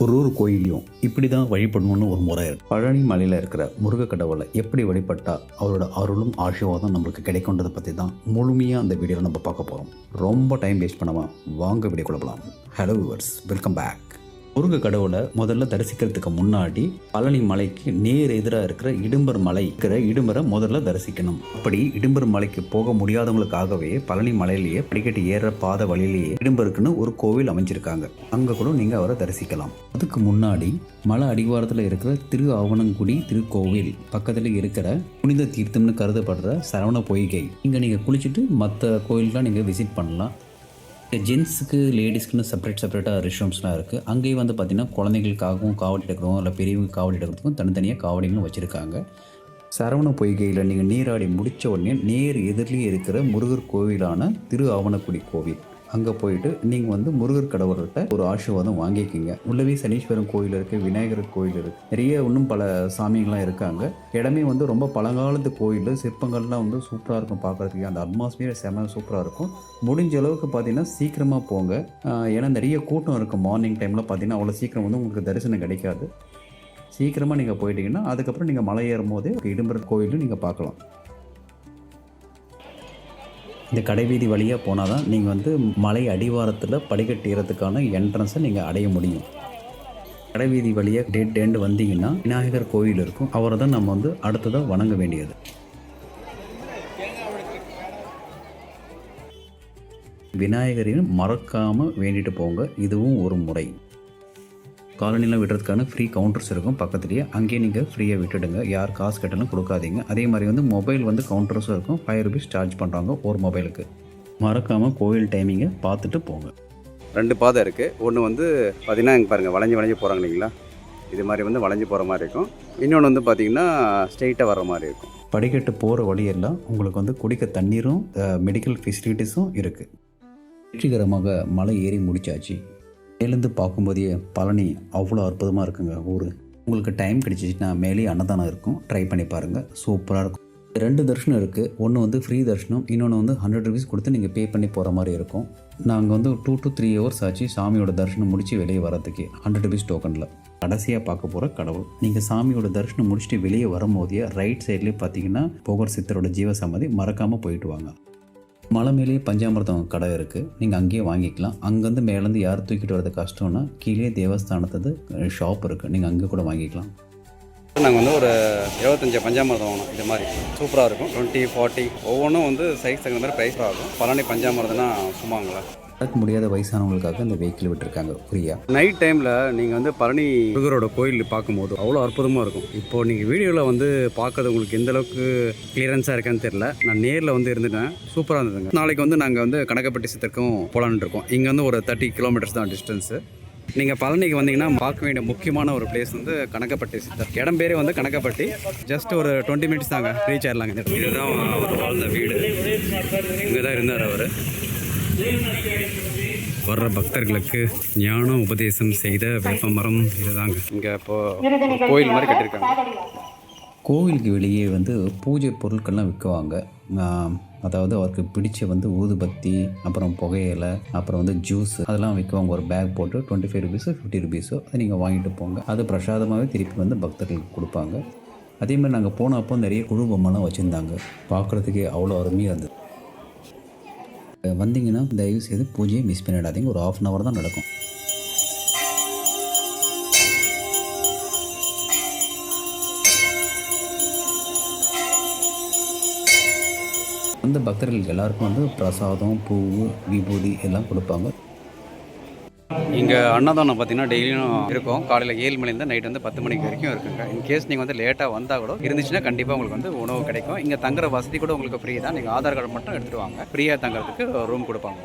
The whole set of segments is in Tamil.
ஒரு ஒரு கோயிலையும் இப்படி தான் வழிபடணும்னு ஒரு முறை பழனி மலையில் இருக்கிற முருக கடவுளை எப்படி வழிபட்டா அவரோட அருளும் ஆசீர்வாதம் நம்மளுக்கு கிடைக்கும்ன்றதை பற்றி தான் முழுமையாக அந்த வீடியோவில் நம்ம பார்க்க போகிறோம் ரொம்ப டைம் வேஸ்ட் பண்ணாமல் வாங்க வீடியோ கொடுக்கலாம் ஹலோ விவர்ஸ் வெல்கம் பேக் முருங்க கடவுளை முதல்ல தரிசிக்கிறதுக்கு முன்னாடி பழனி மலைக்கு நேர் எதிராக இருக்கிற இடும்பர் மலை இருக்கிற இடும்பரை முதல்ல தரிசிக்கணும். அப்படி இடும்பர் மலைக்கு போக முடியாதவங்களுக்காகவே பழனி மலையிலேயே படிக்கட்டு ஏற பாத வழியிலேயே இடும்பருக்குன்னு ஒரு கோவில் அமைஞ்சிருக்காங்க. அங்கே கூட நீங்கள் அவரை தரிசிக்கலாம். அதுக்கு முன்னாடி மலை அடிவாரத்தில் இருக்கிற திரு ஆவணங்குடி திருக்கோவில் பக்கத்தில் இருக்கிற புனித தீர்த்தம்னு கருதப்படுற சரவண பொய்கை. இங்கே நீங்கள் குளிச்சுட்டு மற்ற கோயிலெலாம் நீங்கள் விசிட் பண்ணலாம். ஜென்ஸுக்கு லேடிஸ்க்குன்னு செப்பரேட் செப்பரேட்டாக ரெஸ்ட்ரூம்ஸ்லாம் இருக்குது அங்கேயும் வந்து பார்த்திங்கன்னா குழந்தைகளுக்காகவும் காவடி எடுக்கிறோம் இல்லை பெரியவங்க காவடி எடுக்கிறதுக்கும் தனித்தனியாக காவடிகளும் வச்சுருக்காங்க. சரவண பொய்கையில் நீங்கள் நீராடி முடித்த உடனே நேர் எதிரிலேயே இருக்கிற முருகர் கோவிலான திரு ஆவணக்குடி கோவில். அங்கே போயிட்டு நீங்கள் வந்து முருகர் கடவுள்கிட்ட ஒரு ஆசீர்வாதம் வாங்கிக்கிங்க. உள்ளவே சனீஸ்வரன் கோயில் இருக்குது விநாயகர் கோயில் இருக்குது நிறைய இன்னும் பல சாமிங்கள்லாம் இருக்காங்க. இடமே வந்து ரொம்ப பழங்காலத்து கோயில். சிற்பங்கள்லாம் வந்து சூப்பராக இருக்கும் பார்க்குறதுக்கு அந்த அட்மாஸ்பியர் செம சூப்பராக இருக்கும். முடிஞ்ச அளவுக்கு பார்த்தீங்கன்னா சீக்கிரமாக போங்க. ஏன்னா நிறைய கூட்டம் இருக்கும் மார்னிங் டைமில் பார்த்தீங்கன்னா அவ்வளோ சீக்கிரம் வந்து உங்களுக்கு தரிசனம் கிடைக்காது. சீக்கிரமாக நீங்கள் போயிட்டீங்கன்னா அதுக்கப்புறம் நீங்கள் மலை ஏறும் போதே இடும்பர் கோயிலும் நீங்கள் பார்க்கலாம். இந்த கடைவீதி வழியாக போனால் தான் நீங்கள் வந்து மலை அடிவாரத்தில் படிக்கட்டுறதுக்கான என்ட்ரன்ஸை நீங்கள் அடைய முடியும். கடைவீதி வழியாக டேட் டேண்டு வந்தீங்கன்னா விநாயகர் கோயில் இருக்கும். அவரை தான் நம்ம வந்து அடுத்ததாக வணங்க வேண்டியது. விநாயகரையும் மறக்காமல் வேண்டிட்டு போங்க. இதுவும் ஒரு முறை. காலனிலாம் விடுறதுக்கான ஃப்ரீ கவுண்டர்ஸ் இருக்கும் பக்கத்துலேயே. அங்கேயே நீங்கள் ஃப்ரீயாக விட்டுடுங்க. யார் காசு கட்டணும் கொடுக்காதீங்க. அதே மாதிரி வந்து மொபைல் வந்து கவுண்டர்ஸும் இருக்கும். ஃபைவ் ருபீஸ் சார்ஜ் பண்ணுறாங்க ஒரு மொபைலுக்கு மறக்காமல் கோவில் டைமிங்கை பார்த்துட்டு போங்க. ரெண்டு பாதை இருக்குது ஒன்று வந்து பார்த்தீங்கன்னா இங்கே பாருங்கள் வளைஞ்சு வளைஞ்சு போகிறாங்க இல்லைங்களா? இது மாதிரி வந்து வளைஞ்சு போகிற மாதிரி இருக்கும். இன்னொன்று வந்து பார்த்தீங்கன்னா ஸ்ட்ரெயிட்டாக வர்ற மாதிரி இருக்கும். படிக்கட்டு போகிற வழியெல்லாம் உங்களுக்கு வந்து குடிக்க தண்ணீரும் மெடிக்கல் ஃபெசிலிட்டிஸும் இருக்குது வெற்றிகரமாக மலை ஏறி முடிச்சாச்சு. மேலேருந்து பார்க்கும்போதே பழனி அவ்வளோ அற்புதமாக இருக்குங்க ஊர். உங்களுக்கு டைம் கிடச்சிச்சின்னா மேலே அன்னதானம் இருக்கும். ட்ரை பண்ணி பாருங்கள் சூப்பராக இருக்கும். ரெண்டு தர்ஷனம் இருக்குது ஒன்று வந்து ஃப்ரீ தர்ஷனம் இன்னொன்று வந்து ஹண்ட்ரட் ருபீஸ் கொடுத்து நீங்கள் பே பண்ணி போகிற மாதிரி இருக்கும். நாங்கள் வந்து டூ டு த்ரீ ஹவர்ஸ் ஆச்சு சாமியோட தர்ஷனம் முடித்து வெளியே வரதுக்கு ஹண்ட்ரட் ருபீஸ் டோக்கனில் கடைசியாக பார்க்க போகிற கடவுள். நீங்கள் சாமியோட தர்ஷனம் முடிச்சுட்டு வெளியே வரும்போதே ரைட் சைட்லேயே பார்த்தீங்கன்னா போகர் சித்தரோட ஜீவசமாதி மறக்காமல் போயிட்டு வாங்க. மலை மேலேயே பஞ்சாமிர்தம் கடை இருக்குது நீங்கள் அங்கேயே வாங்கிக்கலாம். அங்கேருந்து மேலேருந்து யார் தூக்கிட்டு வரது கஷ்டம்னா கீழே தேவஸ்தானத்தது ஷாப் இருக்குது நீங்கள் அங்கே கூட வாங்கிக்கலாம். நாங்கள் வந்து ஒரு இருபத்தஞ்சி பஞ்சாமிரதம் வாங்கணும். இது மாதிரி. சூப்பராக இருக்கும். டுவெண்ட்டி ஃபார்ட்டி ஒவ்வொன்றும் வந்து சைஸ் தகுந்த மாதிரி ப்ரைஸ் ஆகும். பழனி பஞ்சாமிரதம்னா சும்மாங்களா நடக்க முடியாத வயசானவங்களுக்காக இந்த வெஹிக்கிள் விட்டுருக்காங்க. ஃப்ரீயாக நைட் டைமில் நீங்கள் வந்து பழனி முருகரோட கோயில் பார்க்கும்போது அவ்வளோ அற்புதமாக இருக்கும். இப்போது நீங்கள் வீடியோவில் வந்து பார்க்கறது உங்களுக்கு எந்த அளவுக்கு கிளியரன்ஸாக இருக்கான்னு தெரியல. நான் நேரில் வந்து இருந்துட்டேன். சூப்பராக இருந்ததுங்க. நாளைக்கு வந்து நாங்கள் வந்து கனகப்பட்டி சித்தருக்கும் போலான்னு இருக்கோம். இங்கே வந்து ஒரு தேர்ட்டி கிலோமீட்டர்ஸ் தான் டிஸ்டன்ஸு நீங்கள் பழனிக்கு வந்தீங்கன்னா பார்க்க வேண்டிய முக்கியமான ஒரு பிளேஸ் வந்து கனகப்பட்டி சித்தர். இடம் பேரே வந்து கனகப்பட்டி. ஜஸ்ட் ஒரு டுவெண்ட்டி மினிட்ஸ் தாங்க. ரீச் ஆயிடலாங்க. இதுதான் அவர் வாழ்ந்த வீடு. இங்கே தான் இருந்தார் அவர். வர்ற பக்தர்களுக்கு ஞான உபதேசம் செய்த வேப்பமரம் இதுதாங்க. இங்கே இப்போ கோயில் மாதிரி கட்டியிருக்காங்க. கோவிலுக்கு வெளியே வந்து பூஜை பொருட்கள்லாம் விற்குவாங்க. அதாவது அவருக்கு பிடிச்ச வந்து ஊதுபத்தி அப்புறம் புகையிலை அப்புறம் வந்து ஜூஸ் அதெல்லாம் விற்குவாங்க. ஒரு பேக் போட்டு டுவெண்ட்டி ஃபைவ் ருபீஸோ ஃபிஃப்டி ருபீஸோ அதை நீங்கள் வாங்கிட்டு போங்க. அது பிரசாதமாகவே திருப்பி வந்து பக்தர்களுக்கு கொடுப்பாங்க. அதே மாதிரி நாங்கள் போனப்போ நிறைய குழு பொம்மைலாம் வச்சுருந்தாங்க. பார்க்குறதுக்கே அவ்வளோ அருமையாக இருந்தது. வந்தீங்கன்னா தயவு செய்து பூஜையை மிஸ் பண்ணிடாதீங்க. ஒரு ஆஃப் அன் ஹவர் தான் நடக்கும். அந்த பக்தர்கள் எல்லாருக்கும் வந்து பிரசாதம் பூ விபூதி எல்லாம் கொடுப்பாங்க. இங்கே அன்னதானம் பார்த்தீங்கன்னா டெய்லியும் இருக்கும். காலையில் ஏழு மணிலேருந்து நைட் வந்து பத்து மணிக்கு வரைக்கும் இருக்குங்க. இன் கேஸ் நீங்கள் வந்து லேட்டாக வந்தால் கூட இருந்துச்சுன்னா கண்டிப்பாக உங்களுக்கு வந்து உணவு கிடைக்கும். இங்கே தங்குற வசதி கூட உங்களுக்கு ஃப்ரீ தான். நீங்கள் ஆதார் கார்டு மட்டும் எடுத்துகிட்டு வாங்க ஃப்ரீயாக தங்குறதுக்கு ரூம் கொடுப்பாங்க.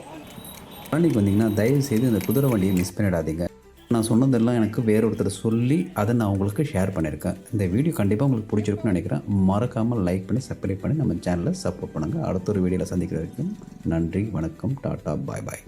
பழனிக்கு வந்தீங்கன்னா தயவு செய்து இந்த குதிரை வண்டியை மிஸ் பண்ணிடாதீங்க. நான் சொன்னதெல்லாம் எனக்கு வேறொருத்தர் சொல்லி அதை நான் உங்களுக்கு ஷேர் பண்ணியிருக்கேன். இந்த வீடியோ கண்டிப்பாக உங்களுக்கு பிடிச்சிருக்குன்னு நினைக்கிறேன். மறக்காமல் லைக் பண்ணி சப்ஸ்கிரைப் பண்ணி நம்ம சேனலை சப்போர்ட் பண்ணுங்கள் அடுத்த ஒரு வீடியோவில் சந்திக்கிற வரைக்கும் நன்றி வணக்கம் டாட்டா பாய் பாய்